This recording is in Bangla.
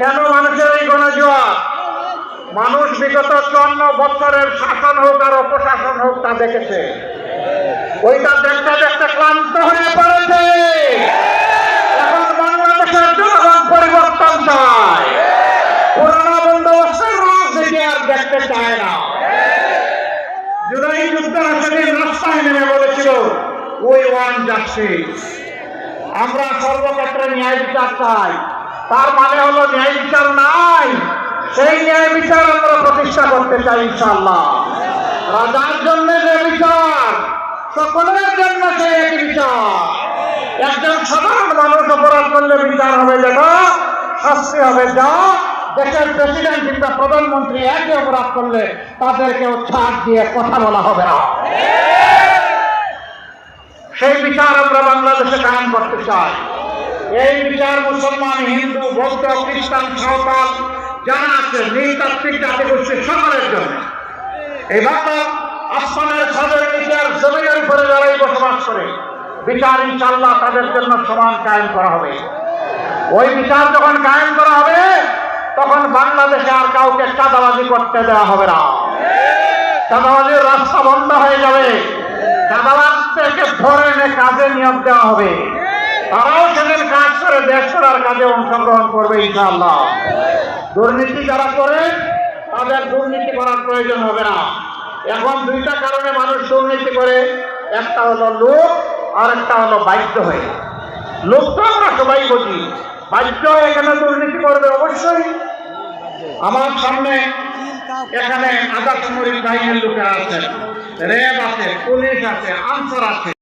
কেন মানুষের এই গণজোয়ার? মানুষ বিগত চুয়ান্ন বছরের শাসন হোক আর অপশাসন হোক, তা দেখেছে। ওইটা দেখতে দেখতে ক্লান্ত হয়ে পড়েছে। এখন বাংলাদেশের জনগণ পরিবর্তন চায়। পুরোনো বন্দোবস্তের রাজনীতি আর দেখতে চায় না। জুলাই যুক্তরাষ্ট্রের রাস্তায় নেমে বলেছিল উই ওয়ান জাস্টিস আমরা সর্বক্ষেত্রে ন্যায় বিচার চাই। তার মানে হলো ন্যায় বিচার নাই। সেই ন্যায় বিচার আমরা প্রতিষ্ঠা করতে চাই ইনশাল্লাহ রাজার জন্য যে বিচার, সকলের জন্য সেই একই বিচার। একজন সাধারণ মানুষ অপরাধ করলে বিচার হবে যেটা শাস্তি হবে যা। দেশের প্রেসিডেন্ট কিংবা প্রধানমন্ত্রী একই অপরাধ করলে তাদেরকেও ছাড় দিয়ে কথা বলা হবে না। সেই বিচার আমরা বাংলাদেশে কায়েম করতে চাই। এই বিচার মুসলমান, হিন্দু, বৌদ্ধ, খ্রিস্টান সাঁওতাল যারা আছে, নৃতাত্ত্বিক জাতিগোষ্ঠীর সকলের জন্য। এই বাংলা আসমানের ছাদের নিচে আর জমিনের উপরে যারাই বসবাস করে, বিচার ইনশাল্লাহ তাদের জন্য সমান কায়েম করা হবে। ওই বিচার যখন কায়েম করা হবে, তখন বাংলাদেশে আর কাউকে চাঁদাবাজি করতে দেওয়া হবে না। চাঁদাবাজির রাস্তা বন্ধ হয়ে যাবে। চাঁদাবাজদেরকে ধরে এনে কাজে নিয়োগ দেওয়া হবে। তারাও সেদিন কাজ করে দেশ করার কাজে অংশগ্রহণ করবে ইনশাআল্লাহ। দুর্নীতি যারা করে, তাদের দুর্নীতি করার প্রয়োজন হবে না। এখন দুইটা কারণে মানুষ দুর্নীতি করে, একটা হলো লোক আর একটা হলো বাধ্য হয়ে। লোক তো আমরা সবাই বুঝি। বাধ্য হয়ে এখানে দুর্নীতি করবে? অবশ্যই। আমার সামনে এখানে আজাদ মরিক বাহিনীর লোকেরা আছে র্যাব আছে, পুলিশ আছে, আনসার আছে।